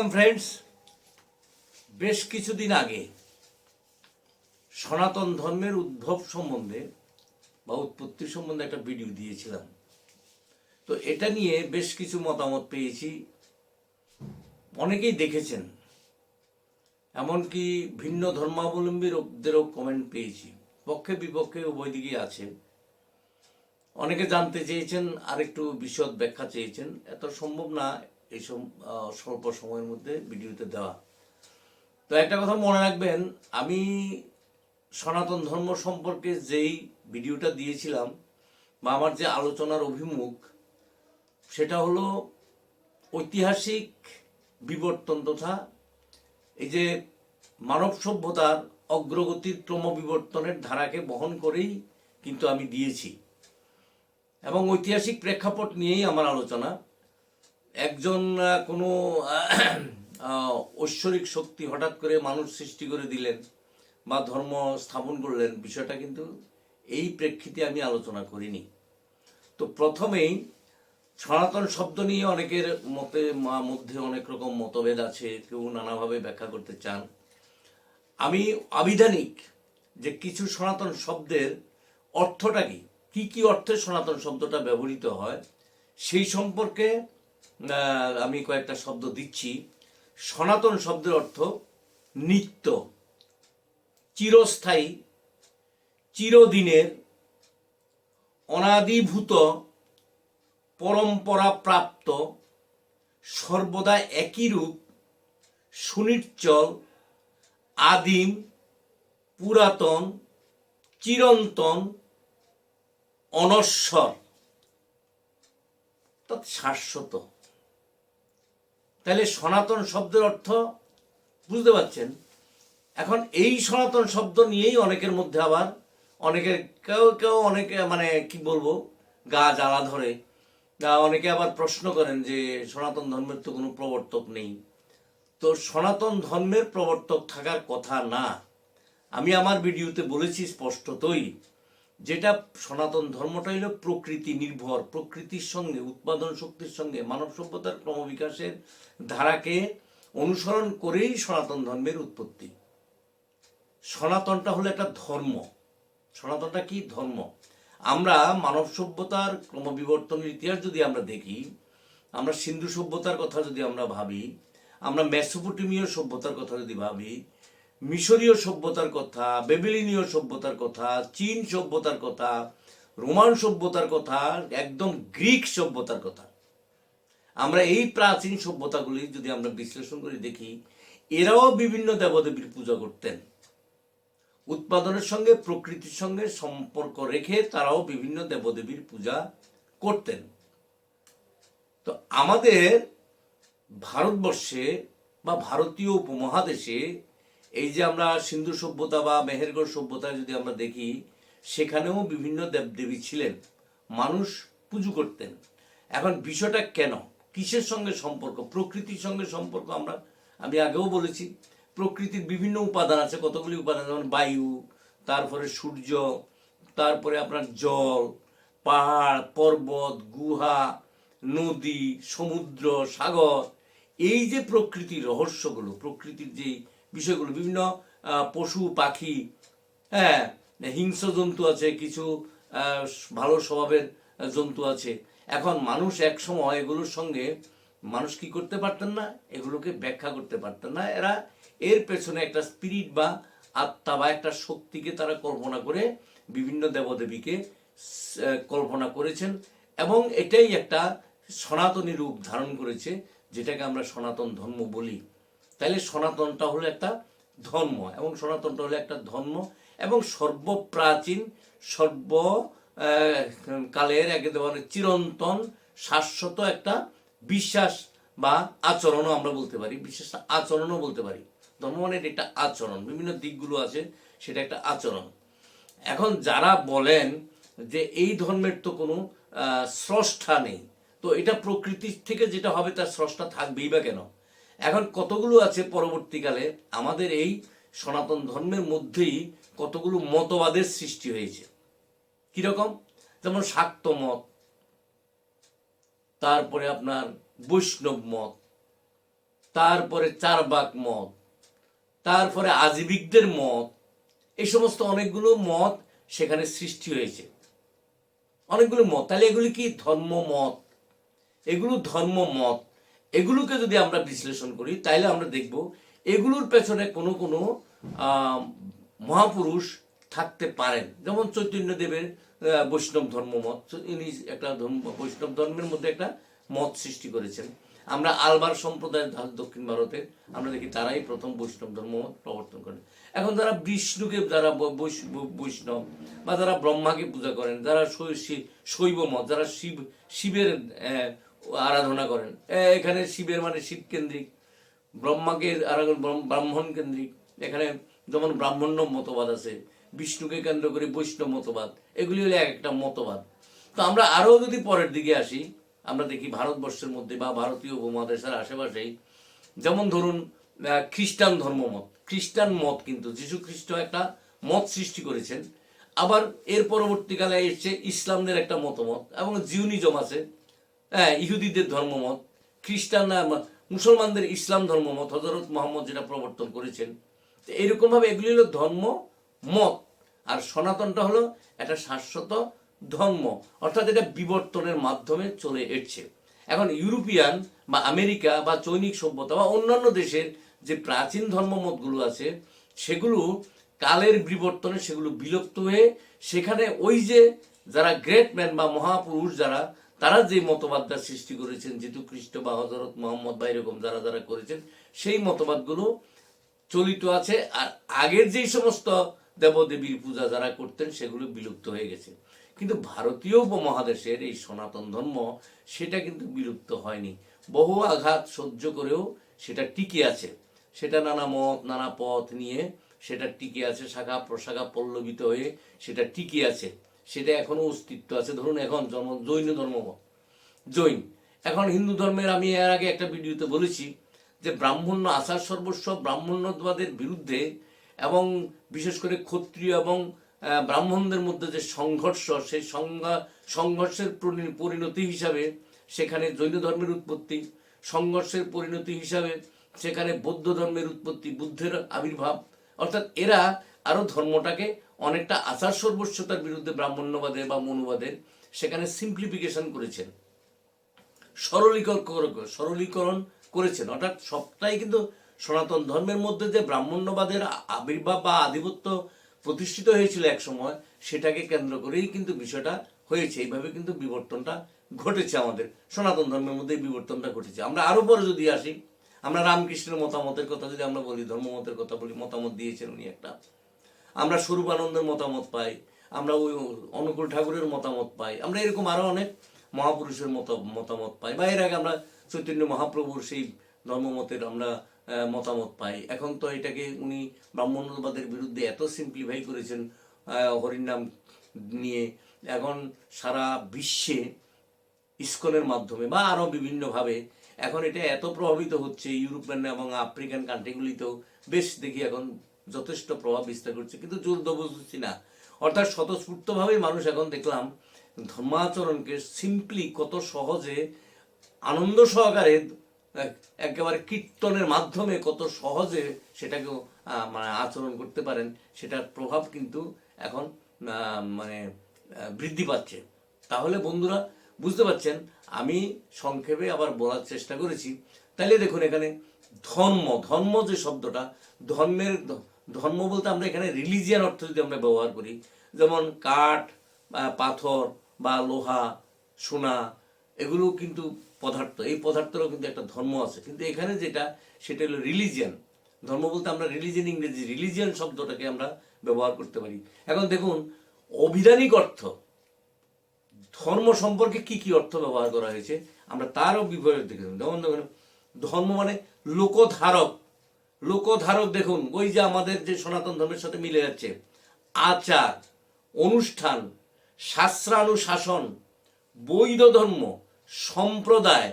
Welcome friends বেশ কিছুদিন আগে সনাতন ধর্মের উদ্ভব সম্বন্ধে বা উৎপত্তি সম্বন্ধে একটা ভিডিও দিয়েছিলাম। তো এটা নিয়ে বেশ কিছু মতামত পেয়েছি। অনেকেই দেখেছেন। এমনকি ভিন্ন ধর্মাবলম্বীদেরও কমেন্ট পেয়েছি। পক্ষে বিপক্ষে উভয় দিকেই আছে। অনেকে জানতে চেয়েছেন, আরেকটু বিশদ ব্যাখ্যা চেয়েছেন। এত সম্ভব না। আহ, স্বল্প সময়ের মধ্যে ভিডিওতে দেওয়া। তো একটা কথা মনে রাখবেন আমি সনাতন ধর্ম সম্পর্কে যেই ভিডিওটা দিয়েছিলাম বা আমার যে আলোচনার অভিমুখ সেটা হলো ঐতিহাসিক বিবর্তন তথা এই যে মানব সভ্যতার অগ্রগতির ক্রমবিবর্তনের ধারাকে বহন করেই কিন্তু আমি দিয়েছি। এবং ঐতিহাসিক প্রেক্ষাপট নিয়েই আমার আলোচনা। একজন কোনো ঐশ্বরিক শক্তি হঠাৎ করে মানুষ সৃষ্টি করে দিলেন বা ধর্ম স্থাপন করলেন, বিষয়টা কিন্তু এই প্রেক্ষিতে আমি আলোচনা করিনি। তো প্রথমেই সনাতন শব্দ নিয়ে অনেকের মতে মধ্যে অনেক রকম মতভেদ আছে, কেউ নানাভাবে ব্যাখ্যা করতে চান। আমি আবিধানিক যে কিছু সনাতন শব্দের অর্থটা কি? কি কি অর্থে সনাতন শব্দটা ব্যবহৃত হয়? সেই সম্পর্কে আমি কয়েকটা শব্দ দিচ্ছি। সনাতন শব্দের অর্থ নিত্য, চিরস্থায়ী, চিরদিনের, অনাদিভূত পরম্পরা প্রাপ্ত সর্বদা একই রূপ সুনিশ্চল আদিম, পুরাতন, চিরন্তন, অনশ্বর। অর্থাৎ শাশ্বত। তাহলে সনাতন শব্দের অর্থ বুঝতে পারছেন? এখন এই সনাতন শব্দ নিয়েই অনেকের মধ্যে আবার অনেকের কেউ কেউ অনেকে মানে কি বলব, গা জ্বালা ধরে। অনেকে আবার প্রশ্ন করেন যে সনাতন ধর্মের তো কোনো প্রবর্তক নেই। তো সনাতন ধর্মের প্রবর্তক থাকার কথা না। আমি আমার ভিডিওতে বলেছি স্পষ্টতই যেটা সনাতন ধর্মটা হলো প্রকৃতি নির্ভর, প্রকৃতির সঙ্গে, উৎপাদন শক্তির সঙ্গে, মানব সভ্যতার ক্রমবিকাশের ধারাকে অনুসরণ করেই সনাতন ধর্মের উৎপত্তি। সনাতনটা হলো একটা ধর্ম। সনাতনটা কি? ধর্ম। আমরা মানব সভ্যতার ক্রমবিবর্তনের ইতিহাস যদি আমরা দেখি, আমরা সিন্ধু সভ্যতার কথা যদি আমরা ভাবি, আমরা মেসোপটেমীয় সভ্যতার কথা যদি ভাবি মিশরীয় সভ্যতার কথা, বেবিলিনীয় সভ্যতার কথা, চীন সভ্যতার কথা, রোমান সভ্যতার কথা, একদম গ্রিক সভ্যতার কথা। আমরা এই প্রাচীন সভ্যতাগুলি যদি আমরা বিশ্লেষণ করে দেখি, এরাও বিভিন্ন দেবদেবীর পূজা করতেন। উৎপাদনের সঙ্গে, প্রকৃতির সঙ্গে সম্পর্ক রেখে তারাও বিভিন্ন দেবদেবীর পূজা করতেন। তো আমাদের ভারতবর্ষে বা ভারতীয় উপমহাদেশে এই যে আমরা সিন্ধু সভ্যতা বা মেহেরগড় সভ্যতা যদি আমরা দেখি, সেখানেও বিভিন্ন দেবদেবী ছিলেন, মানুষ পুজো করতেন। এখন বিষয়টা কেন? কিসের সঙ্গে সম্পর্ক? প্রকৃতির সঙ্গে সম্পর্ক আমরা, আমি আগেও বলেছি, প্রকৃতির বিভিন্ন উপাদান আছে, কতগুলি উপাদান, যেমন বায়ু, তারপরে সূর্য, তারপরে আপনার জল, পাহাড়, পর্বত, গুহা, নদী, সমুদ্র, সাগর। এই যে প্রকৃতির রহস্যগুলো, প্রকৃতির যে বিষয়গুলো, বিভিন্ন পশু, পাখি হ্যাঁ হিংস্র জন্তু আছে, কিছু ভালো স্বভাবের জন্তু আছে। এখন মানুষ এক সময় এগুলোর সঙ্গে মানুষ কি করতে পারতেন না? এগুলোকে ব্যাখ্যা করতে পারতেন না। এরা, এর পেছনে একটা স্পিরিট বা আত্মা বা একটা শক্তিকে তারা কল্পনা করে বিভিন্ন দেবদেবীকে কল্পনা করেছেন এবং এটাই একটা সনাতনী রূপ ধারণ করেছে, যেটাকে আমরা সনাতন ধর্ম বলি। তাহলে সনাতনটা হলো একটা ধর্ম, এবং সনাতনটা হলো একটা ধর্ম, এবং সর্বপ্রাচীন, সর্ব কালের একেবারে চিরন্তন, শাশ্বত একটা বিশ্বাস বা আচরণও আমরা বলতে পারি বিশেষ আচরণও বলতে পারি। ধর্ম মানে এটা আচরণ, বিভিন্ন দিকগুলো আছে, সেটা একটা আচরণ। এখন যারা বলেন যে এই ধর্মের তো কোনো স্রষ্টা নেই, তো এটা প্রকৃতির থেকে যেটা হবে তার স্রষ্টা থাকবেই বা কেন? এখন কতগুলো আছে পরবর্তীকালে? আমাদের এই সনাতন ধর্মের মধ্যেই কতগুলো মতবাদের সৃষ্টি হয়েছে। কীরকম? যেমন শাক্ত মত, তারপরে আপনার বৈষ্ণব মত, তারপরে চারবাক মত, তারপরে আজীবিকদের মত, এই সমস্ত অনেকগুলো মত সেখানে সৃষ্টি হয়েছে। অনেকগুলো মত। তাহলে এগুলি কি ধর্ম মত? এগুলো ধর্ম মত। এগুলোকে যদি আমরা বিশ্লেষণ করি তাহলে আমরা দেখব এগুলোর পেছনে কোনো কোনো মহাপুরুষ থাকতে পারেন। যেমন চৈতন্য দেবের আহ, বৈষ্ণব ধর্মমত ইনি একটা ধর্ম বৈষ্ণব ধর্মের মধ্যে একটা মত সৃষ্টি করেছেন। আমরা আলবার সম্প্রদায় ধা- দক্ষিণ ভারতে আমরা দেখি তারাই প্রথম বৈষ্ণব ধর্মমত প্রবর্তন করেন। এখন যারা বিষ্ণুকে যারা বৈষ্ণব বা যারা ব্রহ্মাকে পূজা করেন যারা শৈব মত যারা শিব শিবের আরাধনা করেন। এখানে শিবের মানে শিব কেন্দ্রিক, ব্রহ্মাকে ব্রাহ্মণ কেন্দ্রিক। এখানে যেমন ব্রাহ্মণ্য মতবাদ আছে, বিষ্ণুকে কেন্দ্র করে বৈষ্ণব মতবাদ, এগুলি হলো এক একটা মতবাদ। তো আমরা আরও যদি পরের দিকে আসি, আমরা দেখি ভারতবর্ষের মধ্যে বা ভারতীয় উপমহাদেশের আশেপাশেই, যেমন ধরুন খ্রিস্টান ধর্মমত খ্রিস্টান মত কিন্তু যীশু খ্রিস্ট একটা মত সৃষ্টি করেছেন। আবার এর পরবর্তীকালে এসছে ইসলামদের একটা মতমত এবং জিউনিজম আছে। হ্যাঁ ইহুদিদের ধর্মমত, খ্রিস্টান মুসলমানদের ইসলাম ধর্মমত হজরত মোহাম্মদ যেটা প্রবর্তন করেছেন। তো এরকমভাবে এগুলি হলো ধর্ম মত আর সনাতনটা হলো একটা শাশ্বত ধর্ম, অর্থাৎ এটা বিবর্তনের মাধ্যমে চলে এসছে। এখন ইউরোপিয়ান বা আমেরিকা বা চৈনিক সভ্যতা বা অন্যান্য দেশের যে প্রাচীন ধর্মমতগুলো আছে, সেগুলো কালের বিবর্তনে সেগুলো বিলুপ্ত হয়ে সেখানে ওই যে যারা গ্রেট ম্যান বা মহাপুরুষ যারা তারা যে মতবাদটা সৃষ্টি করেছেন, যেহেতু খ্রিস্ট বা হজরত মোহাম্মদ বা এরকম যারা যারা করেছেন, সেই মতবাদগুলো চলিত আছে আর আগের যেই সমস্ত দেবদেবীর পূজা যারা করতেন, সেগুলো বিলুপ্ত হয়ে গেছে। কিন্তু ভারতীয় উপমহাদেশের এই সনাতন ধর্ম, সেটা কিন্তু বিলুপ্ত হয়নি। বহু আঘাত সহ্য করেও সেটা টিকে আছে। সেটা নানা মত, নানা পথ নিয়ে সেটা টিকে আছে, শাখা প্রশাখা পল্লবিত হয়ে সেটা টিকে আছে। সেটা এখনও অস্তিত্ব আছে। ধরুন এখন যেমন জৈন ধর্মমত জৈন। এখন হিন্দু ধর্মের আমি এর আগে একটা ভিডিওতে বলেছি যে ব্রাহ্মণ্য আচার সর্বস্ব ব্রাহ্মণ্যবাদের বিরুদ্ধে এবং বিশেষ করে ক্ষত্রিয় এবং ব্রাহ্মণদের মধ্যে যে সংঘর্ষ, সেই সংঘা- সংঘর্ষের পরিণতি হিসাবে সেখানে জৈন ধর্মের উৎপত্তি, সংঘর্ষের পরিণতি হিসাবে সেখানে বৌদ্ধ ধর্মের উৎপত্তি, বুদ্ধের আবির্ভাব। অর্থাৎ এরা আরও ধর্মটাকে অনেকটা আচার সর্বস্বতার বিরুদ্ধে ব্রাহ্মণ্যবাদের বা মনুবাদের সেখানে সিম্পলিফিকেশন করেছেন। সরলীকরণ সরলীকরণ করেছেন। অর্থাৎ সবটাই কিন্তু সনাতন ধর্মের মধ্যে যে ব্রাহ্মণ্যবাদের আবির্ভাব বা আধিপত্য প্রতিষ্ঠিত হয়েছিল এক সময়, সেটাকে কেন্দ্র করেই কিন্তু বিষয়টা হয়েছে। এইভাবে কিন্তু বিবর্তনটা ঘটেছে আমাদের। সনাতন ধর্মের মধ্যে এই বিবর্তনটা ঘটেছে। আমরা আরও পরে যদি আসি, আমরা রামকৃষ্ণের মতামতের কথা যদি আমরা বলি, ধর্মমতের কথা বলি, মতামত দিয়েছেন উনি একটা। আমরা স্বরূপানন্দের মতামত পাই, আমরা ওই অনুকূল ঠাকুরের মতামত পাই, আমরা এরকম আরও অনেক মহাপুরুষের মত, মতামত পাই, বা এর আগে আমরা চৈতন্য মহাপ্রভুর সেই ধর্মমতের আমরা মতামত পাই। এখন তো এটাকে উনি ব্রাহ্মণ্যবাদের বিরুদ্ধে এত সিম্পলিফাই করেছেন হরিনাম নিয়ে। এখন সারা বিশ্বে ইস্কনের মাধ্যমে বা আরও বিভিন্নভাবে এখন এটা এত প্রভাবিত হচ্ছে, ইউরোপিয়ান এবং আফ্রিকান কান্ট্রিগুলিতেও বেশ দেখি এখন যথেষ্ট প্রভাব বিস্তার করছে কিন্তু জোর বুঝছি না। অর্থাৎ স্বতঃস্ফূর্তভাবে মানুষ এখন দেখলাম ধর্মাচরণকে সিম্পলি কত সহজে আনন্দ সহকারে একেবারে কীর্তনের মাধ্যমে কত সহজে সেটাকেও আহ, মানে আচরণ করতে পারেন সেটার প্রভাব কিন্তু এখন মানে বৃদ্ধি পাচ্ছে। তাহলে বন্ধুরা বুঝতে পারছেন আমি সংক্ষেপে আবার বলার চেষ্টা করেছি। তাইলে দেখুন এখানে ধর্ম ধর্ম যে শব্দটা ধর্মের ধর্ম বলতে আমরা এখানে রিলিজিয়ান অর্থ যদি আমরা ব্যবহার করি, যেমন কাঠ, বা পাথর, বা লোহা, সোনা এগুলো কিন্তু পদার্থ। এই পদার্থেরও কিন্তু একটা ধর্ম আছে। কিন্তু এখানে যেটা, সেটা হলো রিলিজিয়ান ধর্ম বলতে আমরা রিলিজিয়ান ইংরেজি রিলিজিয়ান শব্দটাকে আমরা ব্যবহার করতে পারি। এখন দেখুন, অভিধানিক অর্থ। ধর্ম সম্পর্কে কি কি অর্থ ব্যবহার করা হয়েছে, আমরা তারও বিপরীত দেখে যেমন ধর্ম মানে লোকধারক। লোকধারক দেখুন, ওই যে আমাদের যে সনাতন ধর্মের সাথে মিলে যাচ্ছে। আচার, অনুষ্ঠান, শাস্ত্রানুশাসন, বৈধ ধর্ম, সম্প্রদায়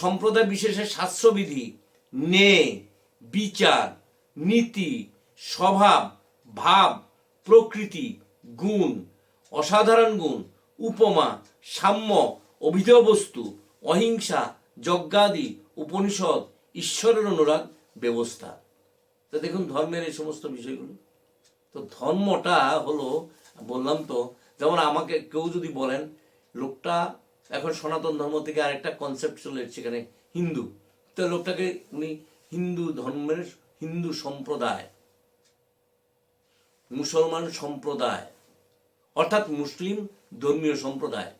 সম্প্রদায় বিশেষে শাস্ত্রবিধি নে বিচার, নীতি, স্বভাব, ভাব, প্রকৃতি, গুণ, অসাধারণ গুণ, উপমা, সাম্য, অভিধেয় বস্তু, অহিংসা, যজ্ঞাদি, উপনিষদ ঈশ্বরের অনুরাগ, ব্যবস্থা। তো দেখুন ধর্মের এই সমস্ত বিষয়গুলো। তো ধর্মটা হলো, বললাম তো, যেমন আমাকে কেউ যদি বলেন, লোকটা এখন সনাতন ধর্ম থেকে আরেকটা কনসেপ্ট চলে এসছে এখানে, হিন্দু। তো লোকটাকে উনি হিন্দু ধর্মের হিন্দু সম্প্রদায়, মুসলমান সম্প্রদায়, অর্থাৎ মুসলিম ধর্মীয় সম্প্রদায়,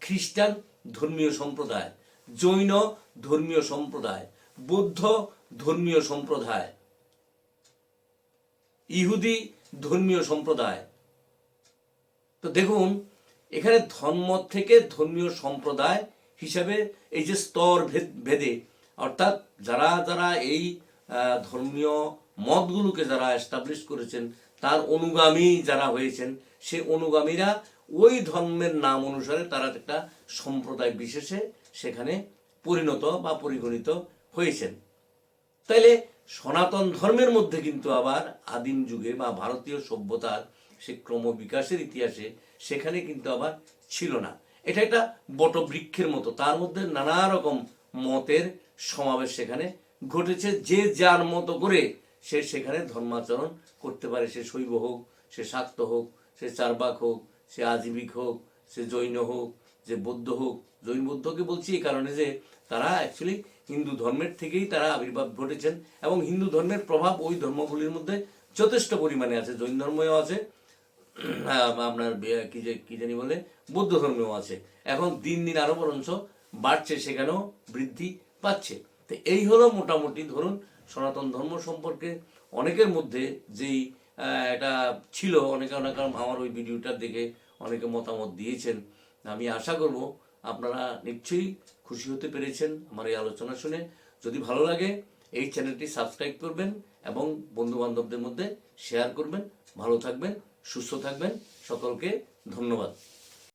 খ্রিস্টান ধর্মীয় সম্প্রদায়, জৈন ধর্মীয় সম্প্রদায় বৌদ্ধ ধর্মীয় সম্প্রদায়। ইহুদি ধর্মীয় সম্প্রদায়। তো দেখুন, এখানে ধর্ম থেকে ধর্মীয় সম্প্রদায় হিসাবে এই যে স্তর ভেদ অর্থাৎ যারা যারা এই ধর্মীয় মতগুলোকে যারা এস্টাবলিশ করেছেন, তার অনুগামী যারা হয়েছেন, সে অনুগামীরা ওই ধর্মের নাম অনুসারে তারা একটা সম্প্রদায় বিশেষে সেখানে পরিণত বা পরিগণিত হয়েছেন। তাইলে সনাতন ধর্মের মধ্যে কিন্তু আবার আদিম যুগে বা ভারতীয় সভ্যতার সে ক্রমবিকাশের ইতিহাসে সেখানে কিন্তু আবার ছিল না। এটা একটা বটবৃক্ষের মতো। তার মধ্যে নানা রকম মতের সমাবেশ সেখানে ঘটেছে। যে যার মতো করে সে সেখানে ধর্মাচরণ করতে পারে। সে শৈব হোক, সে শাক্ত হোক, সে চারবাক হোক, সে আজীবিক হোক, সে জৈন হোক যে বৌদ্ধ হোক। জৈন বৌদ্ধকে বলছি এই কারণে যে তারা অ্যাকচুয়ালি হিন্দু ধর্মের থেকেই তারা আবির্ভাব ঘটেছেন এবং হিন্দু ধর্মের প্রভাব ওই ধর্মগুলির মধ্যে যথেষ্ট পরিমাণে আছে, জৈন ধর্মেও আছে আপনার কি যে, কি জানি বলে, বৌদ্ধ ধর্মেও আছে। এখন দিন দিন আরও বরঞ্চ বাড়ছে, সেখানেও বৃদ্ধি পাচ্ছে। তো এই হলো মোটামুটি ধরুন সনাতন ধর্ম সম্পর্কে অনেকের মধ্যে যেই এটা ছিল, অনেকে অনেক আমার ওই ভিডিওটা দেখে অনেকে মতামত দিয়েছেন। আমি আশা করব আপনারা নিশ্চয়ই খুশি হতে পেরেছেন আমার এই আলোচনা শুনে। যদি ভালো লাগে, এই চ্যানেলটি সাবস্ক্রাইব করবেন এবং বন্ধুবান্ধবদের মধ্যে শেয়ার করবেন। ভালো থাকবেন, সুস্থ থাকবেন। সকলকে ধন্যবাদ।